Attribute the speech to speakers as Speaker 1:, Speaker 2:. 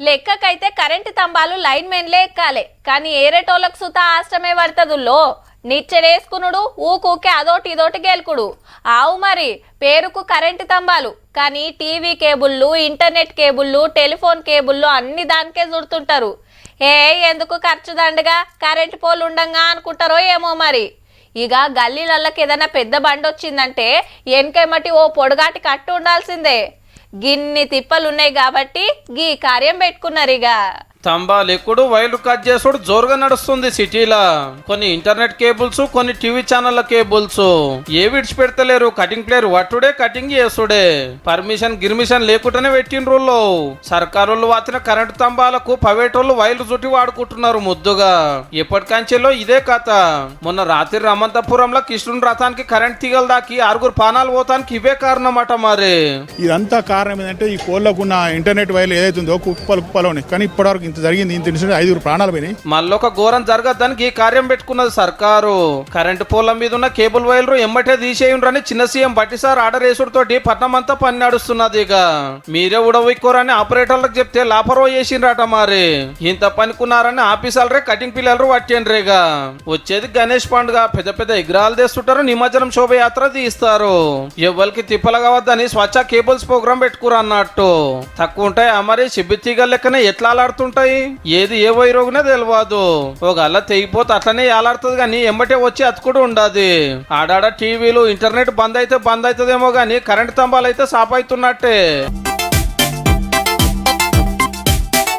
Speaker 1: లెక్కకైతే current తంబాలు line మెన్లే ఎక్కాలే. కానీ ఏరేటోళ్ళకు సుత ఆశ్రమే పడుతుందో నిచ్చెడేసుకునుడు ఊకూకే అదోటి ఇదోటి గెలుకుడు. ఆవు మరి పేరుకు కరెంటు తంబాలు. కానీ టీవీ కేబుళ్ళు ఇంటర్నెట్ కేబుళ్ళు టెలిఫోన్ కేబుళ్ళు అన్ని దానికే చుడుతుంటారు ఏ ఎందుకు ఖర్చు దండగా కరెంటు పోలు ఉండంగా అనుకుంటారో ఏమో మరి. ఇక గల్లీలకి ఏదైనా పెద్ద బండి వచ్చిందంటే వెనకేమటి ఓ పొడుగాటి కట్టు ఉండాల్సిందే. గిన్ని తిప్పలు ఉన్నాయి కాబట్టి గీ కార్యం పెట్టుకున్నారు ఇక
Speaker 2: స్తంభాలు వైర్లు కట్ చేసుడు జోరుగా నడుస్తుంది సిటీలా. కొన్ని ఇంటర్నెట్ కేబుల్స్ కొన్ని టీవీ ఛానళ్ళ కేబుల్స్. ఏ విడిచి పెడతలేరు కటింగ్ ప్లేయర్ వట్టుడే కటింగ్ చేసుడే. పర్మిషన్ గిర్మిషన్ లేకుండానే పెట్టిండ్రుల్లో సర్కారోళ్ళు వాతిన కరెంటు స్తంభాలకు ప్రైవేట్ వాళ్ళు వైర్లు చుట్టి వాడుకుంటున్నారు ముద్దుగా. ఎప్పటికంచెలో ఇదే కథ. మొన్న రాత్రి రమంతపురంలో కృష్ణుని రథానికి కరెంట్ తీగలు దాకి ఆరుగురు పానాలు పోతానికి ఇవే కారణమట మరి.
Speaker 3: ఇదంతా కారణం ఏంటంటే ఈ కోళ్ళకున్న ఇంటర్నెట్ వైర్లు ఏదైతుందో ఉందో కుప్పలు కుప్పలు ఉన్నాయి. కానీ ఇప్పటివరకు ఇంత జరిగింది ఇంత ఇన్సిడెంట్ ఐదుగురు ప్రాణాలు పోయినాయి.
Speaker 2: మళ్ళొక ఘోరం జరగద్దానికి ఈ కార్యం పెట్టుకున్నది సర్కారు. కరెంటు పోల మీద ఉన్న కేబుల్ వైర్లు ఎమ్మటే తీసేయుండ్రని చిన్న సీఎం బట్టి సార్ ఆర్డర్ వేసుడుతోటి పట్నం అంతా పని నడుస్తున్నది ఇక. మీరే ఉడవిక్కోరని ఆపరేటర్లకు చెప్తే లాపరో చేసిండ్రట మరి. ఇంత పనికున్నారని ఆఫీసర్లరే కటింగ్ పిల్లలు పట్టిండ్రు ఇక. వచ్చేది గణేష్ పండుగ పెద్ద పెద్ద విగ్రహాలు తెస్తుంటారు నిమజ్జనం శోభయాత్ర తీస్తారు. ఎవరికి తిప్పలు కావద్దని స్వచ్ఛ కేబుల్స్ ప్రోగ్రామ్ పెట్టుకురు అన్నట్టు. తక్కువ ఉంటాయి మరి సిబ్బితీగల లెక్కనే ఎట్లా ఆలాడుతుంటాయి ఏది ఏ వైరోగునే తెలియదు ఒక అల్ల తెగిపోతే అట్లనే ఏలాడుతుంది కానీ ఎంబటే వచ్చి అతుకుడు ఉండదు. ఆడాడ టీవీలు ఇంటర్నెట్ బంద్ అయితే బంద్ అవుతుందేమో కానీ కరెంట్ స్తంభాలు అయితే సాప్ అవుతున్నట్టే.